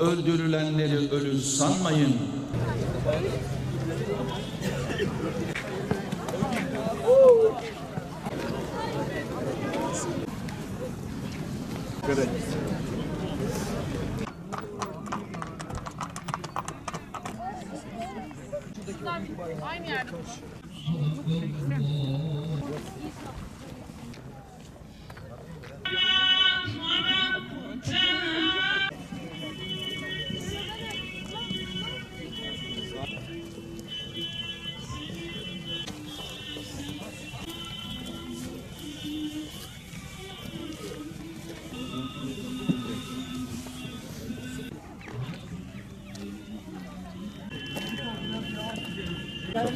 Öldürülenleri ölü sanmayın. Correct. Aynı yerde. Ya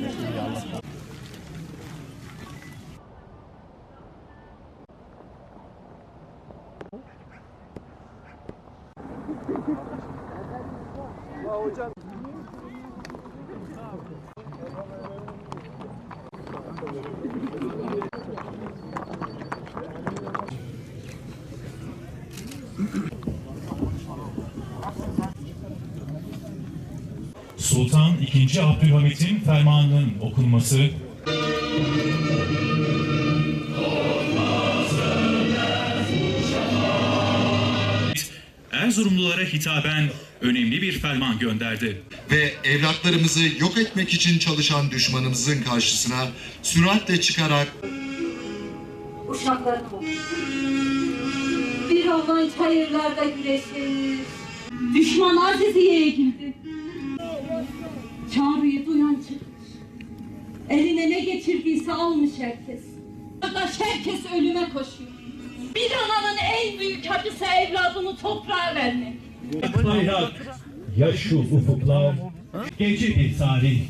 hocam Sultan II. Abdülhamit'in fermanının okunması Erzurumlulara hitaben önemli bir ferman gönderdi. ve evlatlarımızı yok etmek için çalışan düşmanımızın karşısına süratle çıkarak uşaklarım oldu. Bir olan çayırlarda güreşir. Düşman Aziziye'ye girdi. Eline ne geçirdiyse almış herkes. Arkadaş herkes ölüme koşuyor. Bir ananın en büyük acısı evladını toprağa vermek. Bayrak, ya şu ufuklar, gece bir tarih.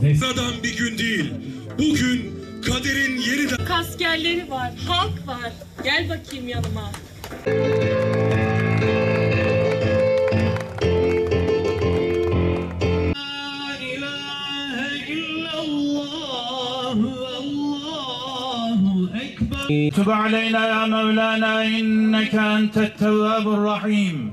Sıradan bir gün değil. Bugün kaderin yeniden Askerleri var, halk var. Gel bakayım yanıma. Tub aleyna ya Mevlana inneke entet tevvabur rahim.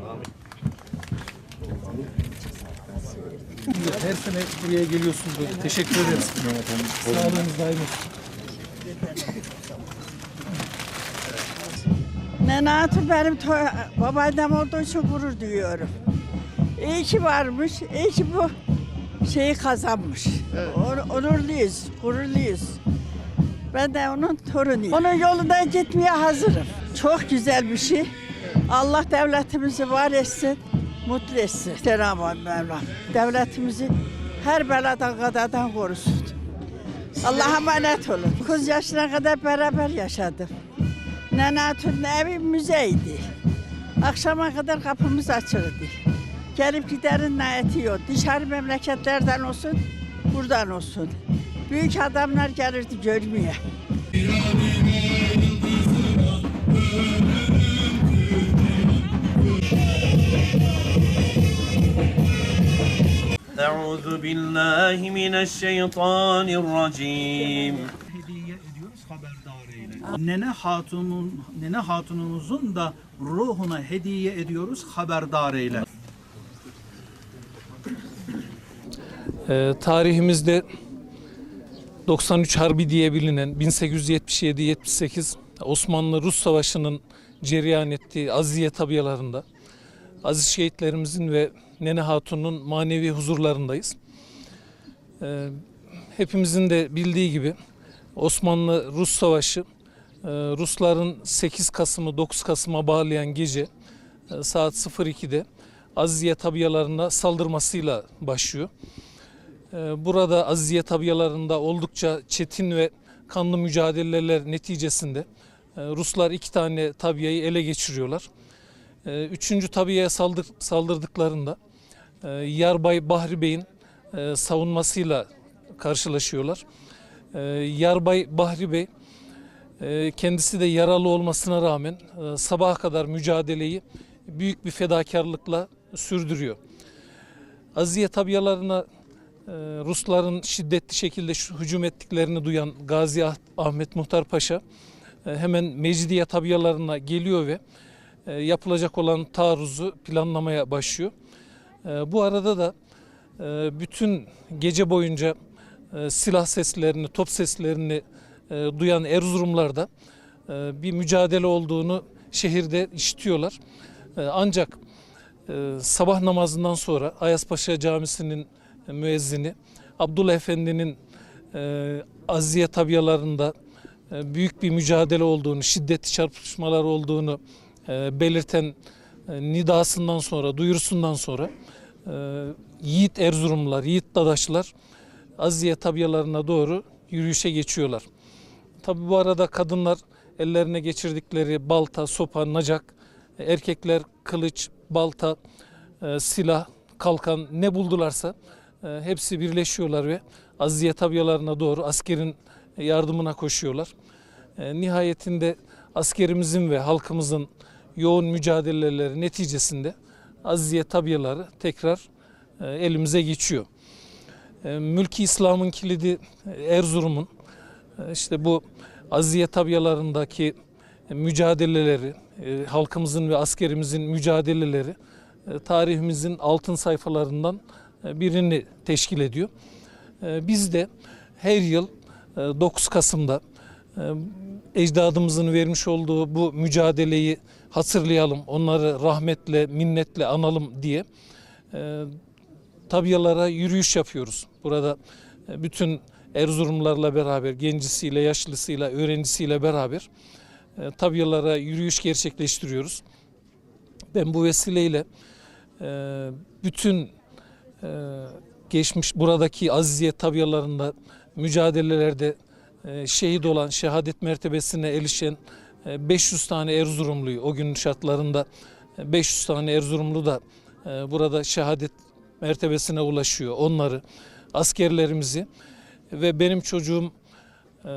Her sene buraya geliyorsunuz böyle. Teşekkür ederiz. Sağlığınız daim olsun. Nenatı benim babaannem olduğu için gurur duyuyorum. İyi ki varmış, iyi ki bu şeyi kazanmış. On- Onurluyuz, gururluyuz. Ben de onun torunuyum. Onun yolundan gitmeye hazırım. Çok güzel bir şey. Allah devletimizi var etsin, mutlu etsin. Cenab-ı Mevlam devletimizi her beladan kadadan korusun. Allah'a emanet olun. 9 yaşına kadar beraber yaşadım. Nenatun evi müzeydi. Akşama kadar kapımız açıldı. Gelip giderin niyeti yok. Dışarı memleketlerden olsun, buradan olsun. Büyük adamlar gelirdi görmeye. أعوذ بالله من الشيطان الرجيم Hediye ediyoruz haberdar eyle. Nene hatunun nene hatunumuzun da ruhuna hediye ediyoruz haberdar eyle. Ee, tarihimizde 93 Harbi diye bilinen 1877-78 Osmanlı-Rus Savaşı'nın cereyan ettiği Aziye tabiyalarında aziz şehitlerimizin ve Nene Hatun'un manevi huzurlarındayız. Ee, hepimizin de bildiği gibi Osmanlı-Rus Savaşı e, Rusların 8 Kasım'ı 9 Kasım'a bağlayan gece e, saat 02'de Aziye tabiyalarına saldırmasıyla başlıyor. Ee, Burada Aziye tabiyalarında oldukça çetin ve kanlı mücadeleler neticesinde e, Ruslar iki tane tabiyayı ele geçiriyorlar. Ee, Üçüncü tabiyaya saldır, saldırdıklarında e, Yarbay Bahri Bey'in e, savunmasıyla karşılaşıyorlar. Yarbay Bahri Bey kendisi de yaralı olmasına rağmen sabaha kadar mücadeleyi büyük bir fedakarlıkla sürdürüyor. Aziye tabiyalarına Rusların şiddetli şekilde hücum ettiklerini duyan Gazi Ah- Ahmet Muhtar Paşa e, hemen Mecidiye tabiyalarına geliyor ve e, yapılacak olan taarruzu planlamaya başlıyor. E, bu arada da bütün gece boyunca silah seslerini, top seslerini duyan Erzurumlarda bir mücadele olduğunu şehirde işitiyorlar. Ancak sabah namazından sonra Ayaspaşa Camisi'nin müezzini Abdullah Efendi'nin e, Aziye tabiyalarında e, büyük bir mücadele olduğunu, şiddetli çarpışmalar olduğunu e, belirten e, nidasından sonra, duyurusundan sonra e, yiğit Erzurumlular, yiğit Dadaşlar Aziye tabiyalarına doğru yürüyüşe geçiyorlar. Tabi bu arada kadınlar ellerine geçirdikleri balta, sopa, nacak, erkekler kılıç, balta, e, silah, kalkan ne buldularsa e, hepsi birleşiyorlar ve Aziye tabiyalarına doğru askerin yardımına koşuyorlar. E, nihayetinde askerimizin ve halkımızın yoğun mücadeleleri neticesinde Aziye tabiyaları tekrar e, elimize geçiyor. E, Mülki İslam'ın kilidi e, Erzurum'un e, işte bu Aziye tabiyalarındaki e, mücadeleleri, e, halkımızın ve askerimizin mücadeleleri e, tarihimizin altın sayfalarından e, birini teşkil ediyor. E, Biz de her yıl e, 9 Kasım'da e, ecdadımızın vermiş olduğu bu mücadeleyi hatırlayalım, onları rahmetle, minnetle analım diye e, tabiyalara yürüyüş yapıyoruz. Burada e, bütün Erzurumlarla beraber, gencisiyle, yaşlısıyla, öğrencisiyle beraber e, tabiyalara yürüyüş gerçekleştiriyoruz. Ben bu vesileyle e, bütün e, geçmiş buradaki aziye tabiyalarında mücadelelerde e, şehit olan, şehadet mertebesine erişen e, 500 tane Erzurumluyu, o günün şartlarında e, 500 tane Erzurumlu da e, burada şehadet mertebesine ulaşıyor. Onları, askerlerimizi ve benim çocuğum e,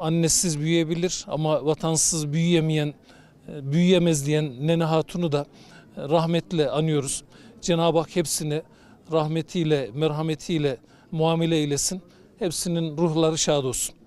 annesiz büyüyebilir ama vatansız büyüyemeyen, e, büyüyemez diyen Nene Hatun'u da e, rahmetle anıyoruz. Cenab-ı Hak hepsini rahmetiyle, merhametiyle muamele eylesin. Hepsinin ruhları şad olsun.